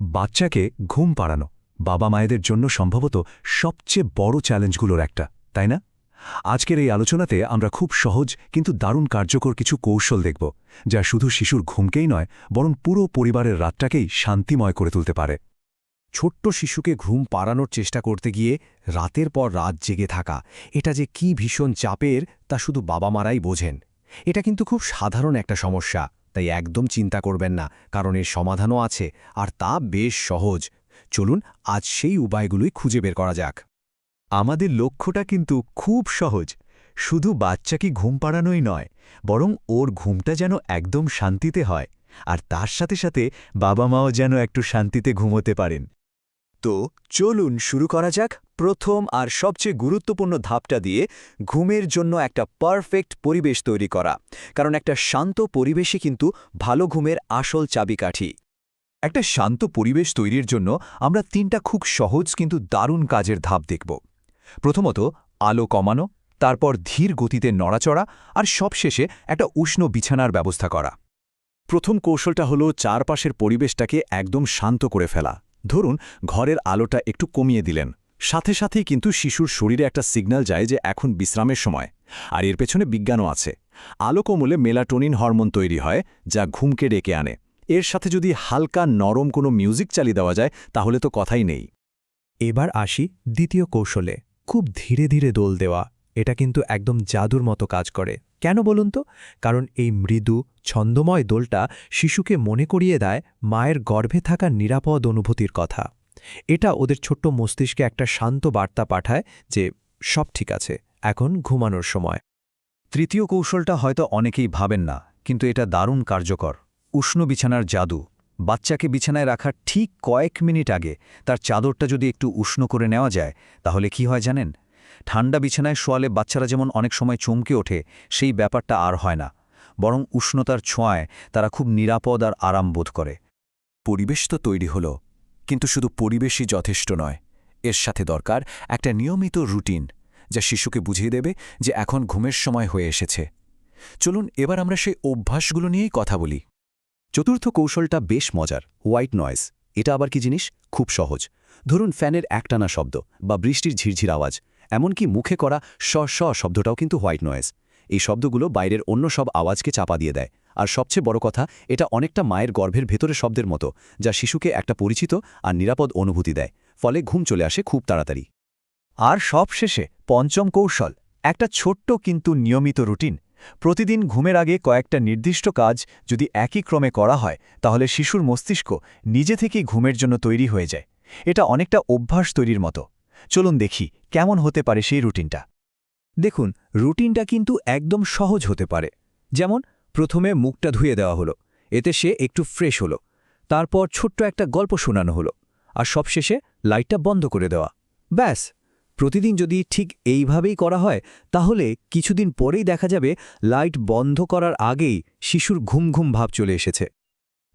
বাচ্চাকে ঘুম পাড়ানো বাবা মায়েদের জন্য সম্ভবত সবচেয়ে বড় চ্যালেঞ্জগুলোর একটা, তাই না? আজকের এই আলোচনাতে আমরা খুব সহজ কিন্তু দারুণ কার্যকর কিছু কৌশল দেখব, যা শুধু শিশুর ঘুমকেই নয়, বরং পুরো পরিবারের রাতটাকেই শান্তিময় করে তুলতে পারে। ছোট্ট শিশুকে ঘুম পাড়ানোর চেষ্টা করতে গিয়ে রাতের পর রাত জেগে থাকা, এটা যে কি ভীষণ চাপের তা শুধু বাবা মারাই বোঝেন। এটা কিন্তু খুব সাধারণ একটা সমস্যা। তাই একদম চিন্তা করবেন না, কারণ এর সমাধানও আছে, আর তা বেশ সহজ। চলুন, আজ সেই উপায়গুলোই খুঁজে বের করা যাক। আমাদের লক্ষ্যটা কিন্তু খুব সহজ। শুধু বাচ্চাকে ঘুম পাড়ানোই নয়, বরং ওর ঘুমটা যেন একদম শান্তিতে হয়, আর তার সাথে সাথে বাবা মাও যেন একটু শান্তিতে ঘুমোতে পারেন। তো চলুন শুরু করা যাক প্রথম আর সবচেয়ে গুরুত্বপূর্ণ ধাপটা দিয়ে ঘুমের জন্য একটা পারফেক্ট পরিবেশ তৈরি করা। কারণ একটা শান্ত পরিবেশই কিন্তু ভালো ঘুমের আসল চাবিকাঠি। একটা শান্ত পরিবেশ তৈরির জন্য আমরা তিনটা খুব সহজ কিন্তু দারুণ কাজের ধাপ দেখব। প্রথমত, আলো কমানো, তারপর ধীর গতিতে নড়াচড়া আর সবশেষে একটা উষ্ণ বিছানার ব্যবস্থা করা। প্রথম কৌশলটা হলো চারপাশের পরিবেশটাকে একদম শান্ত করে ফেলা। ধরুন, ঘরের আলোটা একটু কমিয়ে দিলেন। সাথে সাথেই কিন্তু শিশুর শরীরে একটা সিগন্যাল যায় যে এখন বিশ্রামের সময়, আর এর পেছনে বিজ্ঞানও আছে। আলো কমলে মেলাটোনিন হরমোন তৈরি হয়, যা ঘুমকে ডেকে আনে। এর সাথে যদি হালকা নরম কোনো মিউজিক চালিয়ে দেওয়া যায়, তাহলে তো কথাই নেই। এবার আসি দ্বিতীয় কৌশলে, খুব ধীরে ধীরে দোল দেওয়া। এটা কিন্তু একদম জাদুর মতো কাজ করে। কেন বলুন তো? কারণ এই মৃদু, ছন্দময় দোলটা শিশুকে মনে করিয়ে দেয় মায়ের গর্ভে থাকা নিরাপদ অনুভূতির কথা। এটা ওদের ছোট্ট মস্তিষ্কে একটা শান্ত বার্তা পাঠায় যে সব ঠিক আছে, এখন ঘুমানোর সময়। তৃতীয় কৌশলটা হয়তো অনেকেই ভাবেন না, কিন্তু এটা দারুণ কার্যকর। উষ্ণ বিছানার জাদু। বাচ্চাকে বিছানায় রাখার ঠিক কয়েক মিনিট আগে তার চাদরটা যদি একটু উষ্ণ করে নেওয়া যায়, তাহলে কি হয় জানেন? ঠান্ডা বিছানায় শোয়ালে বাচ্চারা যেমন অনেক সময় চমকে ওঠে, সেই ব্যাপারটা আর হয় না। বরং উষ্ণতার ছোঁয়ায় তারা খুব নিরাপদ আর আরাম বোধ করে। পরিবেশ তো তৈরি হল। কিন্তু শুধু পরিবেশই যথেষ্ট নয়। এর সাথে দরকার একটা নিয়মিত রুটিন, যা শিশুকে বুঝিয়ে দেবে যে এখন ঘুমের সময় হয়ে এসেছে। চলুন এবার আমরা সেই অভ্যাসগুলো নিয়েই কথা বলি। চতুর্থ কৌশলটা বেশ মজার হোয়াইট নয়েজ এটা আবার কি জিনিস? খুব সহজ। ধরুন ফ্যানের একটানা শব্দ বা বৃষ্টির ঝিরঝির আওয়াজ, এমনকি মুখে করা স স শব্দটাও কিন্তু হোয়াইট নয়েজ এই শব্দগুলো বাইরের অন্য সব আওয়াজকে চাপা দিয়ে দেয়। আর সবচেয়ে বড় কথা, এটা অনেকটা মায়ের গর্ভের ভেতরে শব্দের মতো, যা শিশুকে একটা পরিচিত আর নিরাপদ অনুভূতি দেয়, ফলে ঘুম চলে আসে খুব তাড়াতাড়ি। আর সবশেষে পঞ্চম কৌশল, একটা ছোট্ট কিন্তু নিয়মিত রুটিন। প্রতিদিন ঘুমের আগে কয়েকটা নির্দিষ্ট কাজ যদি একই ক্রমে করা হয়, তাহলে শিশুর মস্তিষ্ক নিজে থেকেই ঘুমের জন্য তৈরি হয়ে যায়। এটা অনেকটা অভ্যাস তৈরির মতো। চলুন দেখি কেমন হতে পারে সেই রুটিনটা। দেখুন, রুটিনটা কিন্তু একদম সহজ হতে পারে। যেমন প্রথমে মুখটা ধুয়ে দেওয়া হলো। এতে সে একটু ফ্রেশ হলো। তারপর ছোট্ট একটা গল্প শোনানো হলো। আর সবশেষে লাইটটা বন্ধ করে দেওয়া। ব্যাস, প্রতিদিন যদি ঠিক এইভাবেই করা হয়, তাহলে কিছুদিন পরেই দেখা যাবে লাইট বন্ধ করার আগেই শিশুর ঘুম ঘুম ভাব চলে এসেছে।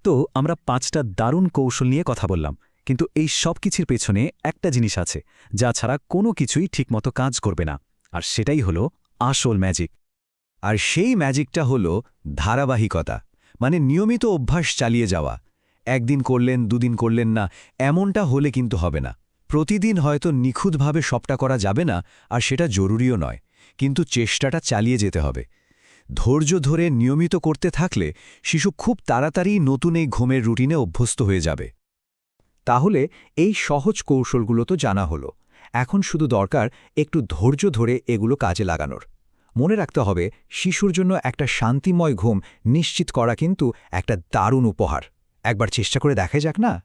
তো আমরা পাঁচটা দারুণ কৌশল নিয়ে কথা বললাম, কিন্তু এই সব কিছুর পেছনে একটা জিনিস আছে, যা ছাড়া কোনো কিছুই ঠিকমতো কাজ করবে না। আর সেটাই হলো আসল ম্যাজিক আর সেই ম্যাজিকটা হলো ধারাবাহিকতা মানে নিয়মিত অভ্যাস চালিয়ে যাওয়া। একদিন করলেন, দুদিন করলেন না, এমনটা হলে কিন্তু হবে না। প্রতিদিন হয়তো নিখুঁতভাবে সবটা করা যাবে না, আর সেটা জরুরিও নয়, কিন্তু চেষ্টাটা চালিয়ে যেতে হবে। ধৈর্য ধরে নিয়মিত করতে থাকলে শিশু খুব তাড়াতাড়ি নতুন এই ঘুমের রুটিনে অভ্যস্ত হয়ে যাবে। তাহলে এই সহজ কৌশলগুলো তো জানা হলো। এখন শুধু দরকার একটু ধৈর্য ধরে এগুলো কাজে লাগানোর। মনে রাখতে হবে, শিশুর জন্য একটা শান্তিময় ঘুম নিশ্চিত করা কিন্তু একটা দারুণ উপহার। একবার চেষ্টা করে দেখা যাক না?